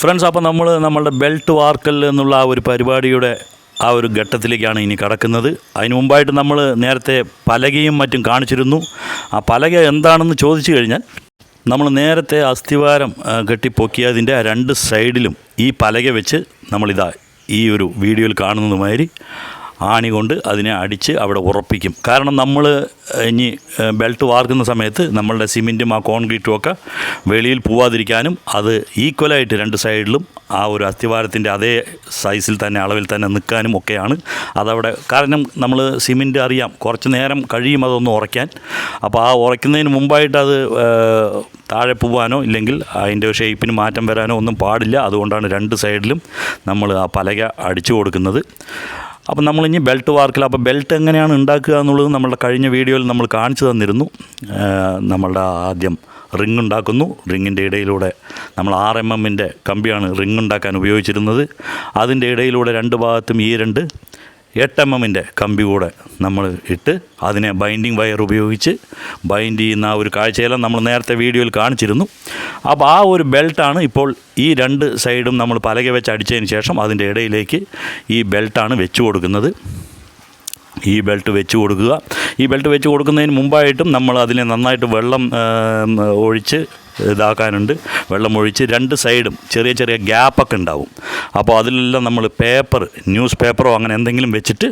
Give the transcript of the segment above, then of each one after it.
Friends അപ്പോൾ നമ്മൾ നമ്മളുടെ ബെൽറ്റ് വാർക്കൽ എന്നുള്ള ആ ഒരു പരിപാടിയുടെ ആ ഒരു ഘട്ടത്തിലേക്കാണ് ഇനി കടക്കുന്നത്. അതിന് മുമ്പായിട്ട് നമ്മൾ നേരത്തെ പലകയും മറ്റും കാണിച്ചിരുന്നു. ആ പലക എന്താണെന്ന് ചോദിച്ചു കഴിഞ്ഞാൽ നമ്മൾ നേരത്തെ അസ്ഥിവാരം കെട്ടിപ്പൊക്കിയതിന്റെ രണ്ട് സൈഡിലും ഈ പലക വെച്ച് നമ്മളിതാ ഈ ഒരു വീഡിയോയിൽ കാണുന്നത് മാതിരി ആണി കൊണ്ട് അതിനെ അടിച്ച് അവിടെ ഉറപ്പിക്കും. കാരണം നമ്മൾ ഇനി ബെൽറ്റ് വാർക്കുന്ന സമയത്ത് നമ്മളുടെ സിമെന്റും ആ കോൺക്രീറ്റും ഒക്കെ വെളിയിൽ പോവാതിരിക്കാനും അത് ഈക്വലായിട്ട് രണ്ട് സൈഡിലും ആ ഒരു അസ്ഥിവാരത്തിന്റെ അതേ സൈസിൽ തന്നെ അളവിൽ തന്നെ നിൽക്കാനും ഒക്കെയാണ്. അതവിടെ കാരണം നമ്മൾ സിമെന്റ് അറിയാം കുറച്ച് നേരം കഴിയും അതൊന്ന് ഉറയ്ക്കാൻ. അപ്പോൾ ആ ഉറയ്ക്കുന്നതിന് മുമ്പായിട്ട് അത് താഴെ പോവാനോ ഇല്ലെങ്കിൽ അതിന്റെ ഷേപ്പിന് മാറ്റം വരാനോ ഒന്നും പാടില്ല. അതുകൊണ്ടാണ് രണ്ട് സൈഡിലും നമ്മൾ ആ പലക അടിച്ചു കൊടുക്കുന്നത്. അപ്പം നമ്മളിനി ബെൽറ്റ് വാർക്കിൽ അപ്പോൾ ബെൽറ്റ് എങ്ങനെയാണ് ഉണ്ടാക്കുക എന്നുള്ളത് നമ്മളുടെ കഴിഞ്ഞ വീഡിയോയിൽ നമ്മൾ കാണിച്ചു തന്നിരുന്നു. നമ്മളുടെ ആദ്യം റിങ് ഉണ്ടാക്കുന്നു. റിങ്ങിന്റെ ഇടയിലൂടെ നമ്മൾ ആർ എം എമ്മിന്റെ കമ്പിയാണ് റിങ് ഉണ്ടാക്കാൻ ഉപയോഗിച്ചിരുന്നത്. അതിന്റെ ഇടയിലൂടെ രണ്ട് ഭാഗത്തും ഈ രണ്ട് എട്ട് എം എമ്മിന്റെ കമ്പി കൂടെ നമ്മൾ ഇട്ട് അതിനെ ബൈൻഡിങ് വയർ ഉപയോഗിച്ച് ബൈൻഡ് ചെയ്യുന്ന ആ ഒരു കാഴ്ചയെല്ലാം നമ്മൾ നേരത്തെ വീഡിയോയിൽ കാണിച്ചിരുന്നു. അപ്പോൾ ആ ഒരു ബെൽറ്റാണ് ഇപ്പോൾ ഈ രണ്ട് സൈഡും നമ്മൾ പലക വെച്ച് അടിച്ചതിന് ശേഷം അതിന്റെ ഇടയിലേക്ക് ഈ ബെൽറ്റാണ് വെച്ച് കൊടുക്കുന്നത്. ഈ ബെൽറ്റ് വെച്ച് കൊടുക്കുക. ഈ ബെൽറ്റ് വെച്ച് കൊടുക്കുന്നതിന് മുമ്പായിട്ടും നമ്മൾ അതിനെ നന്നായിട്ട് വെള്ളം ഒഴിച്ച് ഇതാക്കാനുണ്ട്. വെള്ളം ഒഴിച്ച് രണ്ട് സൈഡും ചെറിയ ചെറിയ ഗ്യാപ്പൊക്കെ ഉണ്ടാവും. അപ്പോൾ അതിലെല്ലാം നമ്മൾ പേപ്പർ ന്യൂസ് പേപ്പറോ അങ്ങനെ എന്തെങ്കിലും വെച്ചിട്ട്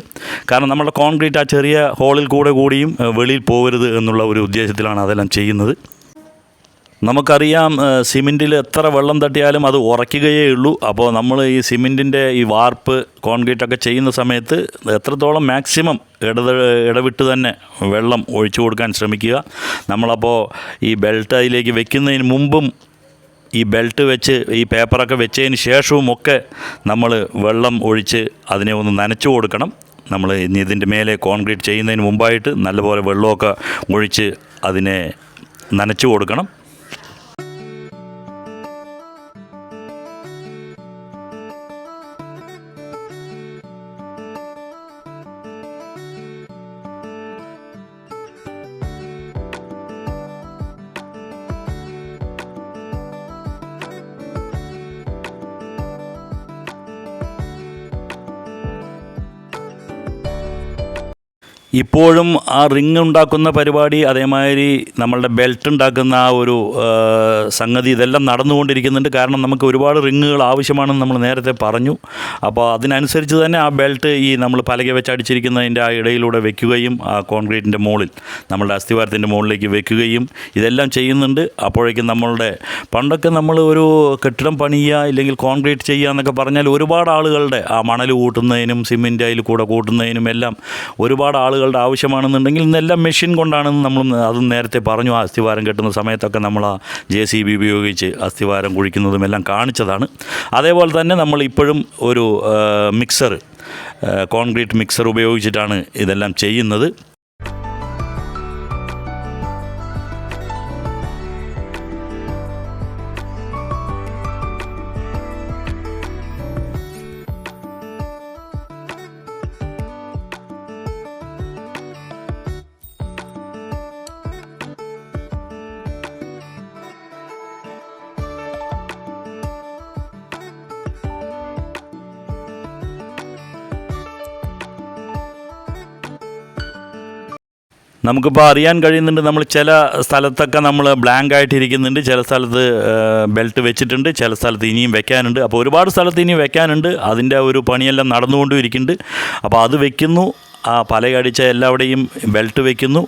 കാരണം നമ്മുടെ കോൺക്രീറ്റ് ആ ചെറിയ ഹോളിൽ കൂടെ കൂടിയും വെളിയിൽ പോകരുത് എന്നുള്ള ഒരു ഉദ്ദേശത്തിലാണ് അതെല്ലാം ചെയ്യുന്നത്. നമുക്കറിയാം സിമെന്റിൽ എത്ര വെള്ളം തട്ടിയാലും അത് ഉറയ്ക്കുകയേ ഉള്ളൂ. അപ്പോൾ നമ്മൾ ഈ സിമെന്റിന്റെ ഈ വാർപ്പ് കോൺക്രീറ്റ് ഒക്കെ ചെയ്യുന്ന സമയത്ത് എത്രത്തോളം മാക്സിമം ഇടത് ഇടവിട്ട് തന്നെ വെള്ളം ഒഴിച്ചു കൊടുക്കാൻ ശ്രമിക്കുക. നമ്മളപ്പോൾ ഈ ബെൽറ്റ് അതിലേക്ക് വെക്കുന്നതിന് മുമ്പും ഈ ബെൽറ്റ് വെച്ച് ഈ പേപ്പറൊക്കെ വെച്ചതിന് ശേഷവും ഒക്കെ നമ്മൾ വെള്ളം ഒഴിച്ച് അതിനെ ഒന്ന് നനച്ചു കൊടുക്കണം. നമ്മൾ ഇനി ഇതിന്റെ മേലെ കോൺക്രീറ്റ് ചെയ്യുന്നതിന് മുമ്പായിട്ട് നല്ലപോലെ വെള്ളമൊക്കെ ഒഴിച്ച് അതിനെ നനച്ചു കൊടുക്കണം. ഇപ്പോഴും ആ റിങ് ഉണ്ടാക്കുന്ന പരിപാടി അതേമാതിരി നമ്മളുടെ ബെൽറ്റ് ഉണ്ടാക്കുന്ന ആ ഒരു സംഗതി ഇതെല്ലാം നടന്നുകൊണ്ടിരിക്കുന്നുണ്ട്. കാരണം നമുക്ക് ഒരുപാട് റിങ്ങുകൾ ആവശ്യമാണെന്ന് നമ്മൾ നേരത്തെ പറഞ്ഞു. അപ്പോൾ അതിനനുസരിച്ച് തന്നെ ആ ബെൽറ്റ് ഈ നമ്മൾ പലക വെച്ച് അടിച്ചിരിക്കുന്നതിന്റെ ആ ഇടയിലൂടെ വെക്കുകയും ആ കോൺക്രീറ്റിന്റെ മുകളിൽ നമ്മളുടെ അസ്ഥിവാരത്തിന്റെ മുകളിലേക്ക് വെക്കുകയും ഇതെല്ലാം ചെയ്യുന്നുണ്ട്. അപ്പോഴേക്കും നമ്മളുടെ പണ്ടൊക്കെ നമ്മൾ ഒരു കെട്ടിടം പണിയുക ഇല്ലെങ്കിൽ കോൺക്രീറ്റ് ചെയ്യുക എന്നൊക്കെ പറഞ്ഞാൽ ഒരുപാട് ആളുകളുടെ ആ മണൽ കൂട്ടുന്നതിനും സിമെന്റ് അതിൽ കൂടെ കൂട്ടുന്നതിനും എല്ലാം ഒരുപാട് ആളുകളുടെ ആവശ്യമാണെന്നുണ്ടെങ്കിൽ ഇന്നെല്ലാം മെഷീൻ കൊണ്ടാണെന്ന് നമ്മൾ അത് നേരത്തെ പറഞ്ഞു. ആ അസ്ഥിവാരം കെട്ടുന്ന സമയത്തൊക്കെ നമ്മൾ ആ ജെ സി ബി ഉപയോഗിച്ച് അസ്ഥിവാരം കുഴിക്കുന്നതും എല്ലാം കാണിച്ചതാണ്. അതേപോലെ തന്നെ നമ്മൾ ഇപ്പോഴും ഒരു മിക്സർ കോൺക്രീറ്റ് മിക്സർ ഉപയോഗിച്ചിട്ടാണ് ഇതെല്ലാം ചെയ്യുന്നത്. നമുക്കിപ്പോൾ അറിയാൻ കഴിയുന്നുണ്ട് നമ്മൾ ചില സ്ഥലത്തൊക്കെ നമ്മൾ ബ്ലാങ്ക് ആയിട്ടിരിക്കുന്നുണ്ട്. ചില സ്ഥലത്ത് ബെൽറ്റ് വെച്ചിട്ടുണ്ട്. ചില സ്ഥലത്ത് ഇനിയും വെക്കാനുണ്ട്. അപ്പോൾ ഒരുപാട് സ്ഥലത്ത് ഇനിയും വെക്കാനുണ്ട്. അതിന്റെ ഒരു പണിയെല്ലാം നടന്നുകൊണ്ടും ഇരിക്കുന്നുണ്ട് അപ്പോൾ അത് വെക്കുന്നു. ആ പലകടിച്ച എല്ലാവിടെയും ബെൽറ്റ് വെക്കുന്നു.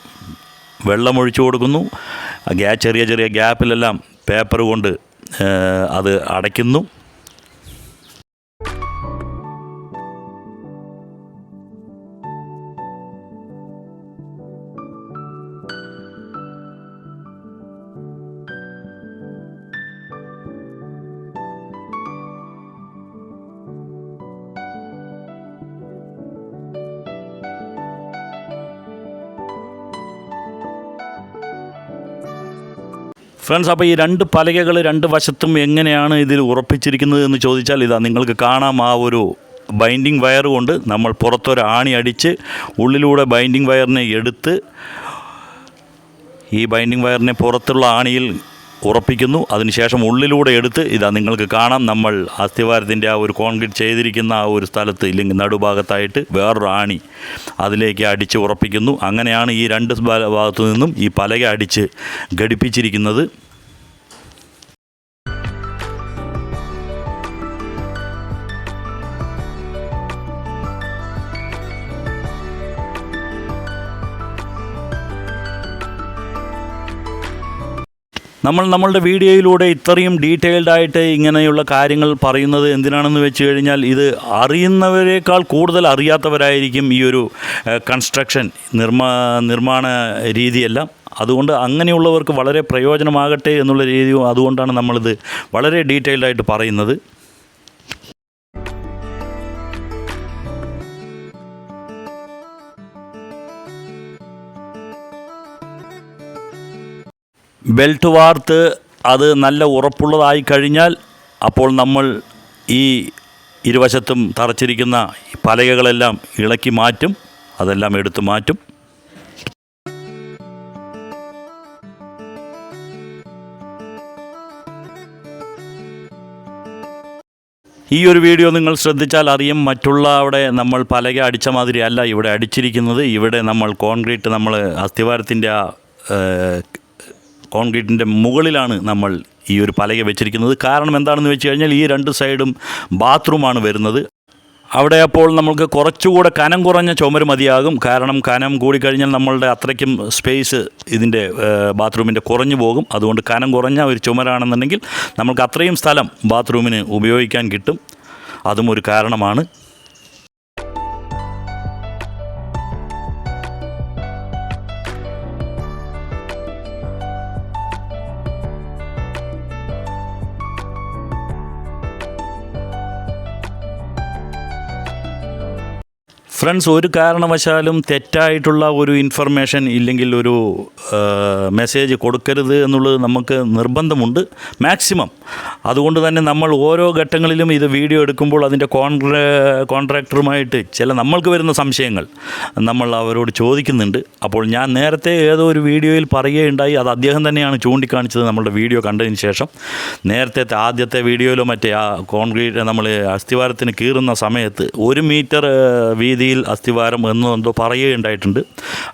വെള്ളം ഒഴിച്ചു കൊടുക്കുന്നു. ചെറിയ ചെറിയ ഗ്യാപ്പിലെല്ലാം പേപ്പർ കൊണ്ട് അത് അടയ്ക്കുന്നു. ഫ്രണ്ട്സ് അപ്പോൾ ഈ രണ്ട് പലകകൾ രണ്ട് വശത്തും എങ്ങനെയാണ് ഇതിൽ ഉറപ്പിച്ചിരിക്കുന്നത് എന്ന് ചോദിച്ചാൽ ഇതാ നിങ്ങൾക്ക് കാണാം ആ ഒരു ബൈൻഡിങ് വയർ കൊണ്ട് നമ്മൾ പുറത്തൊരു ആണി അടിച്ച് ഉള്ളിലൂടെ ബൈൻഡിങ് വയറിനെ എടുത്ത് ഈ ബൈൻഡിങ് വയറിനെ പുറത്തുള്ള ആണിയിൽ ഉറപ്പിക്കുന്നു. അതിനുശേഷം ഉള്ളിലൂടെ എടുത്ത് ഇതാ നിങ്ങൾക്ക് കാണാം. നമ്മൾ അസ്ഥിവാരത്തിന്റെ ആ ഒരു കോൺക്രീറ്റ് ചെയ്തിരിക്കുന്ന ആ ഒരു സ്ഥലത്ത് ഇല്ലെങ്കിൽ നടുഭാഗത്തായിട്ട് വേറൊരു ആണി അതിലേക്ക് അടിച്ച് ഉറപ്പിക്കുന്നു. അങ്ങനെയാണ് ഈ രണ്ട് ഭാഗത്തു നിന്നും ഈ പലക അടിച്ച് ഘടിപ്പിച്ചിരിക്കുന്നത്. നമ്മൾ നമ്മളുടെ വീഡിയോയിലൂടെ ഇത്രയും ഡീറ്റെയിൽഡ് ആയിട്ട് ഇങ്ങനെയുള്ള കാര്യങ്ങൾ പറയുന്നത് എന്തിനാണെന്ന് വെച്ച് കഴിഞ്ഞാൽ ഇത് അറിയുന്നവരെക്കാൾ കൂടുതൽ അറിയാത്തവരായിരിക്കും ഈ ഒരു കൺസ്ട്രക്ഷൻ നിർമ്മാ നിർമ്മാണ രീതിയെല്ലാം. അതുകൊണ്ട് അങ്ങനെയുള്ളവർക്ക് വളരെ പ്രയോജനമാകട്ടെ എന്നുള്ള രീതിയും അതുകൊണ്ടാണ് നമ്മളിത് വളരെ ഡീറ്റെയിൽഡായിട്ട് പറയുന്നത്. ബെൽറ്റ് വാർത്ത് അത് നല്ല ഉറപ്പുള്ളതായി കഴിഞ്ഞാൽ അപ്പോൾ നമ്മൾ ഈ ഇരുവശത്തും തറച്ചിരിക്കുന്ന പലകകളെല്ലാം ഇളക്കി മാറ്റും അതെല്ലാം എടുത്തു മാറ്റും. ഈ ഒരു വീഡിയോ നിങ്ങൾ ശ്രദ്ധിച്ചാൽ അറിയും മറ്റുള്ള അവിടെ നമ്മൾ പലക അടിച്ച മാതിരി അല്ല ഇവിടെ അടിച്ചിരിക്കുന്നത്. ഇവിടെ നമ്മൾ കോൺക്രീറ്റ് നമ്മൾ അസ്ഥിവാരത്തിന്റെ ആ കോൺക്രീറ്റിന്റെ മുകളിലാണ് നമ്മൾ ഈ ഒരു പലക വെച്ചിരിക്കുന്നത്. കാരണം എന്താണെന്ന് വെച്ച് കഴിഞ്ഞാൽ ഈ രണ്ട് സൈഡും ബാത്റൂമാണ് വരുന്നത്. അവിടെ അപ്പോൾ നമുക്ക് കുറച്ചുകൂടെ കനം കുറഞ്ഞ ചുമര് മതിയാകും. കാരണം കനം കൂടിക്കഴിഞ്ഞാൽ നമ്മളുടെ അത്രയ്ക്കും സ്പേസ് ഇതിന്റെ ബാത്റൂമിന്റെ കുറഞ്ഞു പോകും. അതുകൊണ്ട് കനം കുറഞ്ഞ ഒരു ചുമരാണെന്നുണ്ടെങ്കിൽ നമുക്ക് അത്രയും സ്ഥലം ബാത്റൂമിന് ഉപയോഗിക്കാൻ കിട്ടും. അതും ഒരു കാരണമാണ്. ഫ്രണ്ട്സ് ഒരു കാരണവശാലും തെറ്റായിട്ടുള്ള ഒരു ഇൻഫർമേഷൻ ഇല്ലെങ്കിൽ ഒരു മെസ്സേജ് കൊടുക്കരുത് എന്നുള്ളത് നമുക്ക് നിർബന്ധമുണ്ട് മാക്സിമം അതുകൊണ്ട് തന്നെ നമ്മൾ ഓരോ ഘട്ടങ്ങളിലും ഇത് വീഡിയോ എടുക്കുമ്പോൾ അതിന്റെ കോൺട്രാ കോൺട്രാക്ടറുമായിട്ട് ചില നമ്മൾക്ക് വരുന്ന സംശയങ്ങൾ നമ്മൾ അവരോട് ചോദിക്കുന്നുണ്ട്. അപ്പോൾ ഞാൻ നേരത്തെ ഏതോ ഒരു വീഡിയോയിൽ പറയുകയുണ്ടായി. അത് അദ്ദേഹം തന്നെയാണ് ചൂണ്ടിക്കാണിച്ചത് നമ്മളുടെ വീഡിയോ കണ്ടതിന് ശേഷം. നേരത്തെ ആദ്യത്തെ വീഡിയോയിലോ മറ്റേ ആ കോൺക്രീറ്റ് നമ്മൾ അസ്ഥിവാരത്തിന് കീറുന്ന സമയത്ത് ഒരു മീറ്റർ ഏഹ്, വീതിയിൽ അസ്ഥിവാരം എന്നോ എന്തോ പറയുകയുണ്ടായിട്ടുണ്ട്.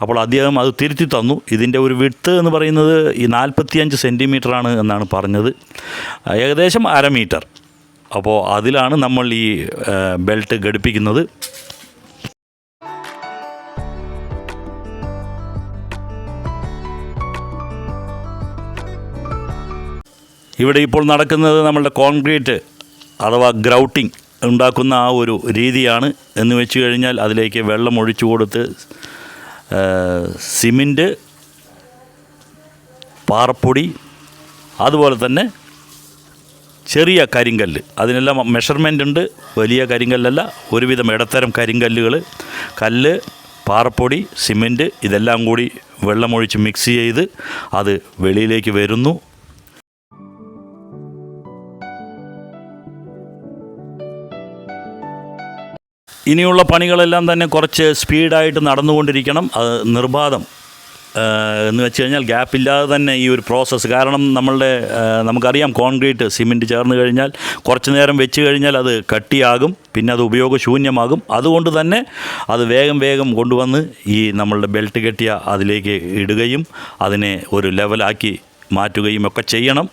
അപ്പോൾ അദ്ദേഹം അത് തിരുത്തി തന്നു. ഇതിന്റെ ഒരു വിട്ത് എന്ന് പറയുന്നത് ഈ നാൽപ്പത്തിയഞ്ച് സെന്റിമീറ്ററാണ് എന്നാണ് പറഞ്ഞത്. ഏകദേശം അര മീറ്റർ. അപ്പോൾ അതിലാണ് നമ്മൾ ഈ ബെൽറ്റ് ഘടിപ്പിക്കുന്നത്. ഇവിടെ ഇപ്പോൾ നടക്കുന്നത് നമ്മളുടെ കോൺക്രീറ്റ് അഥവാ ഗ്രൗട്ടിംഗ്. ഉണ്ടാക്കുന്ന ആ ഒരു രീതിയാണ് എന്ന് വെച്ച് കഴിഞ്ഞാൽ അതിലേക്ക് വെള്ളം ഒഴിച്ചു കൊടുത്ത് സിമന്റ് പാറപ്പൊടി അതുപോലെ തന്നെ ചെറിയ കരിങ്കല്ല്. അതിനെല്ലാം മെഷർമെന്റ് ഉണ്ട്. വലിയ കരിങ്കല്ലല്ല ഒരുവിധം ഇടത്തരം കരിങ്കല്ലുകൾ. കല്ല് പാറപ്പൊടി സിമന്റ് ഇതെല്ലാം കൂടി വെള്ളമൊഴിച്ച് മിക്സ് ചെയ്ത് അത് വെളിയിലേക്ക് വരുന്നു. ഇനിയുള്ള പണികളെല്ലാം തന്നെ കുറച്ച് സ്പീഡായിട്ട് നടന്നുകൊണ്ടിരിക്കണം. അത് നിർബാധം. എന്ന് വെച്ച് കഴിഞ്ഞാൽ ഗ്യാപ്പില്ലാതെ തന്നെ ഈ ഒരു പ്രോസസ്സ് കാരണം നമ്മളുടെ നമുക്കറിയാം കോൺക്രീറ്റ് സിമെന്റ് ചേർന്ന് കഴിഞ്ഞാൽ കുറച്ച് നേരം വെച്ച് കഴിഞ്ഞാൽ അത് കട്ടിയാകും. പിന്നെ അത് ഉപയോഗശൂന്യമാകും. അതുകൊണ്ട് തന്നെ അത് വേഗം വേഗം കൊണ്ടുവന്ന് ഈ നമ്മളുടെ ബെൽറ്റ് കെട്ടിയ അതിലേക്ക് ഇടുകയും അതിനെ ഒരു ലെവലാക്കി മാറ്റുകയും ഒക്കെ ചെയ്യണം.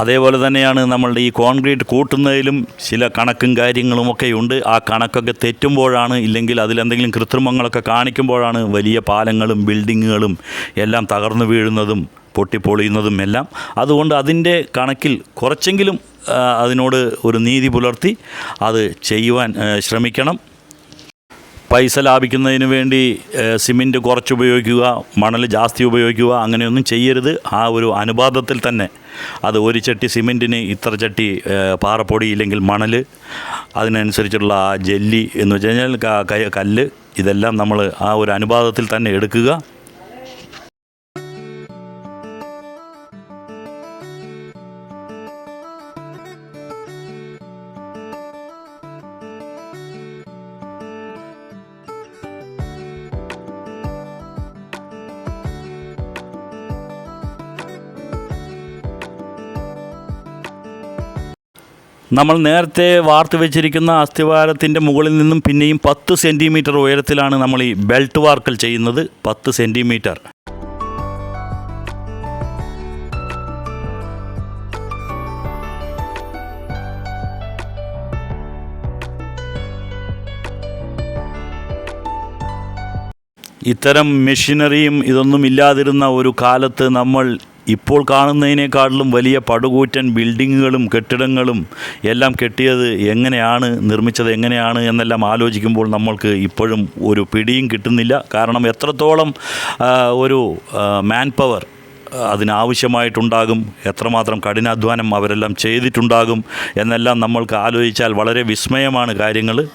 അതേപോലെ തന്നെയാണ് നമ്മളുടെ ഈ കോൺക്രീറ്റ് കൂട്ടുന്നതിലും ചില കണക്കും കാര്യങ്ങളുമൊക്കെ ഉണ്ട്. ആ കണക്കൊക്കെ തെറ്റുമ്പോഴാണ് ഇല്ലെങ്കിൽ അതിലെന്തെങ്കിലും കൃത്രിമങ്ങളൊക്കെ കാണിക്കുമ്പോഴാണ് വലിയ പാലങ്ങളും ബിൽഡിങ്ങുകളും എല്ലാം തകർന്നു വീഴുന്നതും പൊട്ടിപ്പൊളിയുന്നതും എല്ലാം. അതുകൊണ്ട് അതിന്റെ കണക്കിൽ കുറച്ചെങ്കിലും അതിനോട് ഒരു നീതി പുലർത്തി അത് ചെയ്യുവാൻ ശ്രമിക്കണം. പൈസ ലാഭിക്കുന്നതിന് വേണ്ടി സിമെന്റ് കുറച്ച് ഉപയോഗിക്കുക മണൽ ജാസ്തി ഉപയോഗിക്കുക അങ്ങനെയൊന്നും ചെയ്യരുത്. ആ ഒരു അനുപാതത്തിൽ തന്നെ അത് ഒരു ചട്ടി സിമെന്റിന് ഇത്ര ചട്ടി പാറപ്പൊടി ഇല്ലെങ്കിൽ മണൽ അതിനനുസരിച്ചുള്ള ആ ജെല്ലി എന്ന് വെച്ച് കഴിഞ്ഞാൽ കല്ല് ഇതെല്ലാം നമ്മൾ ആ ഒരു അനുപാതത്തിൽ തന്നെ എടുക്കുക. നമ്മൾ നേരത്തെ വാർത്ത് വെച്ചിരിക്കുന്ന അസ്ഥിവാരത്തിന്റെ മുകളിൽ നിന്നും പിന്നെയും പത്ത് സെന്റിമീറ്റർ ഉയരത്തിലാണ് നമ്മൾ ഈ ബെൽറ്റ് വാർക്കൽ ചെയ്യുന്നത്. പത്ത് സെന്റിമീറ്റർ. ഇത്തരം മെഷീനറിയും ഇതൊന്നും ഇല്ലാതിരുന്ന ഒരു കാലത്ത് നമ്മൾ ഇപ്പോൾ കാണുന്നതിനേക്കാളും വലിയ പടുകൂറ്റൻ ബിൽഡിങ്ങുകളും കെട്ടിടങ്ങളും എല്ലാം കെട്ടിയത് എങ്ങനെയാണ് നിർമ്മിച്ചത് എങ്ങനെയാണ് എന്നെല്ലാം ആലോചിക്കുമ്പോൾ നമ്മൾക്ക് ഇപ്പോഴും ഒരു പിടിയും കിട്ടുന്നില്ല. കാരണം എത്രത്തോളം ഒരു മാൻ പവർ അതിനാവശ്യമായിട്ടുണ്ടാകും എത്രമാത്രം കഠിനാധ്വാനം അവരെല്ലാം ചെയ്തിട്ടുണ്ടാകും എന്നെല്ലാം നമ്മൾക്ക് ആലോചിച്ചാൽ വളരെ വിസ്മയമാണ് കാര്യങ്ങൾ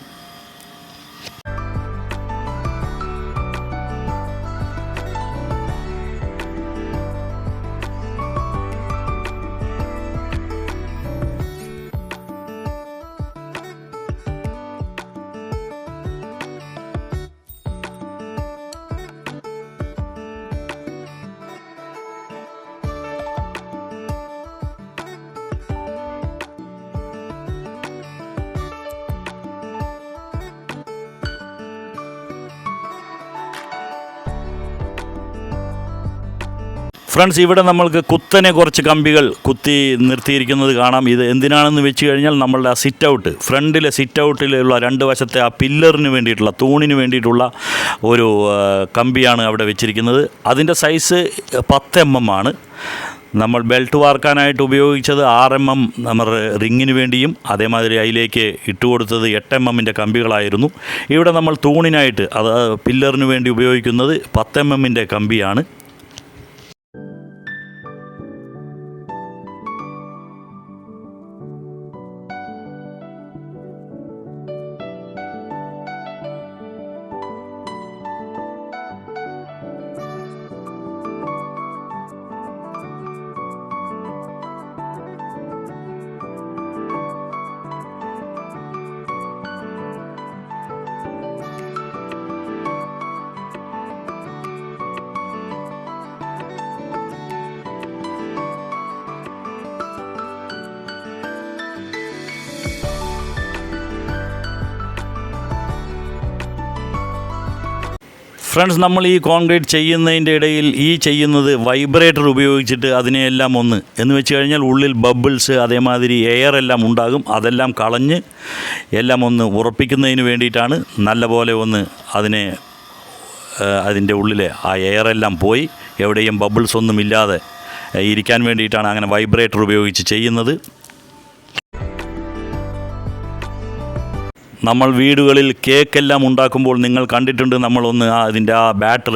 ഫ്രണ്ട്സ് ഇവിടെ നമ്മൾക്ക് കുത്തനെ കുറച്ച് കമ്പികൾ കുത്തി നിർത്തിയിരിക്കുന്നത് കാണാം. ഇത് എന്തിനാണെന്ന് വെച്ച് കഴിഞ്ഞാൽ നമ്മളുടെ ആ സിറ്റ് ഔട്ട് ഫ്രണ്ടിലെ സിറ്റ് ഔട്ടിലുള്ള രണ്ട് വശത്തെ ആ പില്ലറിന് വേണ്ടിയിട്ടുള്ള തൂണിന് വേണ്ടിയിട്ടുള്ള ഒരു കമ്പിയാണ് അവിടെ വെച്ചിരിക്കുന്നത്. അതിന്റെ സൈസ് പത്ത് എം എം ആണ്. നമ്മൾ ബെൽറ്റ് വാർക്കാനായിട്ട് ഉപയോഗിച്ചത് ആറ് എം എം നമ്മൾ റിങ്ങിന് വേണ്ടിയും അതേമാതിരി അതിലേക്ക് ഇട്ട് കൊടുത്തത് എട്ട് എം എമ്മിന്റെ കമ്പികളായിരുന്നു. ഇവിടെ നമ്മൾ തൂണിനായിട്ട് അത് പില്ലറിന് വേണ്ടി ഉപയോഗിക്കുന്നത് പത്ത് എം എമ്മിന്റെ കമ്പിയാണ്. ഫ്രണ്ട്സ് നമ്മൾ ഈ കോൺക്രീറ്റ് ചെയ്യുന്നതിന്റെ ഇടയിൽ ഈ ചെയ്യുന്നത് വൈബ്രേറ്റർ ഉപയോഗിച്ചിട്ട് അതിനെയെല്ലാം ഒന്ന്. എന്ന് വെച്ച് കഴിഞ്ഞാൽ ഉള്ളിൽ ബബിൾസ് അതേമാതിരി എയർ എല്ലാം ഉണ്ടാകും. അതെല്ലാം കളഞ്ഞ് എല്ലാം ഒന്ന് ഉറപ്പിക്കുന്നതിന് വേണ്ടിയിട്ടാണ് നല്ലപോലെ ഒന്ന് അതിനെ അതിന്റെ ഉള്ളിലെ ആ എയറെല്ലാം പോയി. എവിടെയും ബബിൾസ് ഒന്നും ഇല്ലാതെ ഇരിക്കാൻ വേണ്ടിയിട്ടാണ് അങ്ങനെ വൈബ്രേറ്റർ ഉപയോഗിച്ച് ചെയ്യുന്നത്. നമ്മൾ വീടുകളിൽ കേക്കെല്ലാം ഉണ്ടാക്കുമ്പോൾ നിങ്ങൾ കണ്ടിട്ടുണ്ട് നമ്മളൊന്ന് ആ അതിന്റെ ആ ബാറ്റർ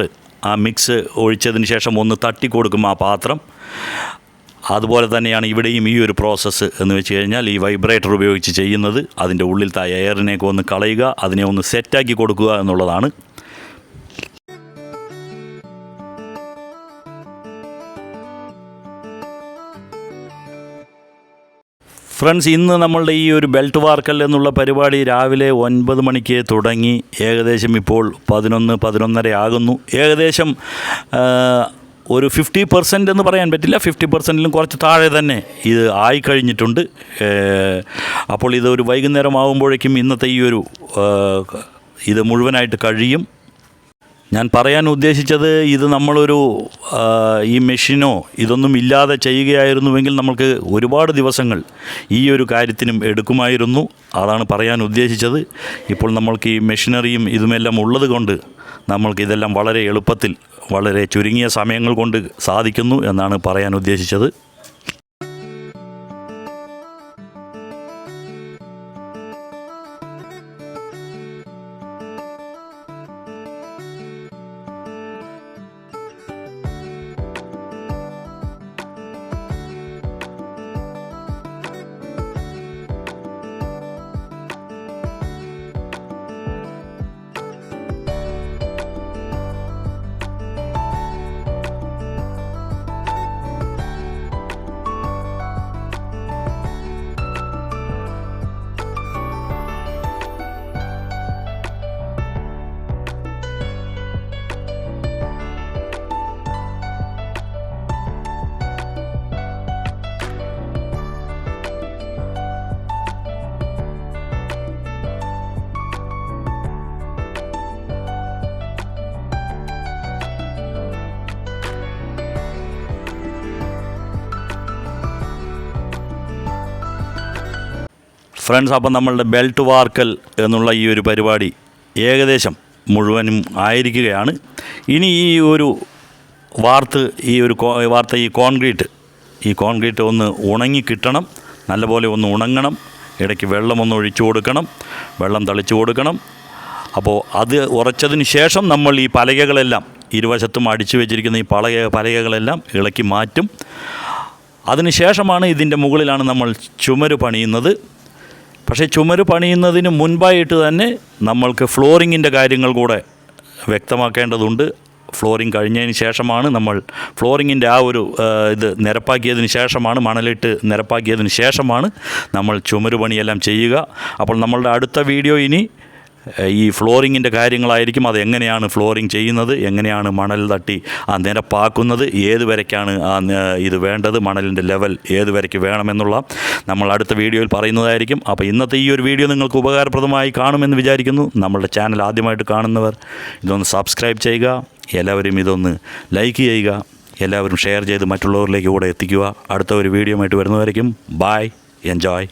ആ മിക്സ് ഒഴിച്ചതിന് ശേഷം ഒന്ന് തട്ടി കൊടുക്കും ആ പാത്രം. അതുപോലെ തന്നെയാണ് ഇവിടെയും ഈ ഒരു പ്രോസസ്സ് എന്ന് വെച്ച് കഴിഞ്ഞാൽ ഈ വൈബ്രേറ്റർ ഉപയോഗിച്ച് ചെയ്യുന്നത്. അതിന്റെ ഉള്ളിലത്തെ എയറിനെയൊക്കെ ഒന്ന് കളയുക അതിനെ ഒന്ന് സെറ്റാക്കി കൊടുക്കുക എന്നുള്ളതാണ്. ഫ്രണ്ട്സ് ഇന്ന് നമ്മളുടെ ഈ ഒരു ബെൽറ്റ് വാർക്കൽ എന്നുള്ള പരിപാടി രാവിലെ ഒൻപത് മണിക്ക് തുടങ്ങി. ഏകദേശം ഇപ്പോൾ പതിനൊന്ന് പതിനൊന്നര ആകുന്നു. ഏകദേശം ഒരു ഫിഫ്റ്റി പെർസെന്റ് എന്ന് പറയാൻ പറ്റില്ല. ഫിഫ്റ്റി പെർസെന്റിലും കുറച്ച് താഴെ തന്നെ ഇത് ആയിക്കഴിഞ്ഞിട്ടുണ്ട്. അപ്പോൾ ഇത് ഒരു വൈകുന്നേരം ആകുമ്പോഴേക്കും ഇന്നത്തെ ഈ ഒരു ഇത് മുഴുവനായിട്ട് കഴിയും. ഞാൻ പറയാൻ ഉദ്ദേശിച്ചത് ഇത് നമ്മളൊരു ഈ മെഷീനോ ഇതൊന്നും ഇല്ലാതെ ചെയ്യുകയായിരുന്നുവെങ്കിൽ നമ്മൾക്ക് ഒരുപാട് ദിവസങ്ങൾ ഈ ഒരു കാര്യത്തിനും എടുക്കുമായിരുന്നു. അതാണ് പറയാൻ ഉദ്ദേശിച്ചത്. ഇപ്പോൾ നമ്മൾക്ക് ഈ മെഷീനറിയും ഇതുമെല്ലാം ഉള്ളത് കൊണ്ട് നമ്മൾക്ക് ഇതെല്ലാം വളരെ എളുപ്പത്തിൽ വളരെ ചുരുങ്ങിയ സമയങ്ങൾ കൊണ്ട് സാധിക്കുന്നു എന്നാണ് പറയാൻ ഉദ്ദേശിച്ചത്. ഫ്രണ്ട്സ് അപ്പം നമ്മളുടെ ബെൽറ്റ് വാർക്കൽ എന്നുള്ള ഈ ഒരു പരിപാടി ഏകദേശം മുഴുവനും ആയിരിക്കുകയാണ്. ഇനി ഈ ഒരു വാർത്ത് ഈ ഒരു വാർത്ത ഈ കോൺക്രീറ്റ് ഈ കോൺക്രീറ്റ് ഒന്ന് ഉണങ്ങി കിട്ടണം. നല്ലപോലെ ഒന്ന് ഉണങ്ങണം. ഇടയ്ക്ക് വെള്ളം ഒന്ന് ഒഴിച്ചു കൊടുക്കണം. വെള്ളം തളിച്ചു കൊടുക്കണം. അപ്പോൾ അത് ഉറച്ചതിന് ശേഷം നമ്മൾ ഈ പലകകളെല്ലാം ഇരുവശത്തും അടിച്ചു വെച്ചിരിക്കുന്ന ഈ പലക പലകകളെല്ലാം ഇളക്കി മാറ്റും. അതിനുശേഷമാണ് ഇതിന്റെ മുകളിലാണ് നമ്മൾ ചുമര് പണിയുന്നത്. പക്ഷേ ചുമര് പണിയുന്നതിന് മുൻപായിട്ട് തന്നെ നമ്മൾക്ക് ഫ്ലോറിങ്ങിന്റെ കാര്യങ്ങൾ കൂടെ വ്യക്തമാക്കേണ്ടതുണ്ട്. ഫ്ലോറിങ് കഴിഞ്ഞതിന് ശേഷമാണ് നമ്മൾ ഫ്ലോറിങ്ങിന്റെ ആ ഒരു ഇത് നിരപ്പാക്കിയതിന് ശേഷമാണ് മണലിട്ട് നിരപ്പാക്കിയതിന് ശേഷമാണ് നമ്മൾ ചുമരുപണിയെല്ലാം ചെയ്യുക. അപ്പോൾ നമ്മളുടെ അടുത്ത വീഡിയോ ഇനി ഈ ഫ്ലോറിങ്ങിന്റെ കാര്യങ്ങളായിരിക്കും അത് എങ്ങനെയാണ് ഫ്ലോറിങ് ചെയ്യുന്നത് എങ്ങനെയാണ് മണൽ തട്ടി ആ നിരപ്പാക്കുന്നത് ഏത് വരയ്ക്കാണ് ആ ഇത് വേണ്ടത് മണലിന്റെ ലെവൽ ഏത് വരയ്ക്ക് വേണമെന്നുള്ള നമ്മൾ അടുത്ത വീഡിയോയിൽ പറയുന്നതായിരിക്കും. അപ്പോൾ ഇന്നത്തെ ഈ ഒരു വീഡിയോ നിങ്ങൾക്ക് ഉപകാരപ്രദമായി കാണുമെന്ന് വിചാരിക്കുന്നു. നമ്മളുടെ ചാനൽ ആദ്യമായിട്ട് കാണുന്നവർ ഇതൊന്ന് സബ്സ്ക്രൈബ് ചെയ്യുക എല്ലാവരും ഇതൊന്ന് ലൈക്ക് ചെയ്യുക എല്ലാവരും ഷെയർ ചെയ്ത് മറ്റുള്ളവരിലേക്ക് കൂടെ എത്തിക്കുക. അടുത്ത ഒരു വീഡിയോ ആയിട്ട് വരുന്നതായിരിക്കും ബായ് എൻജോയ്.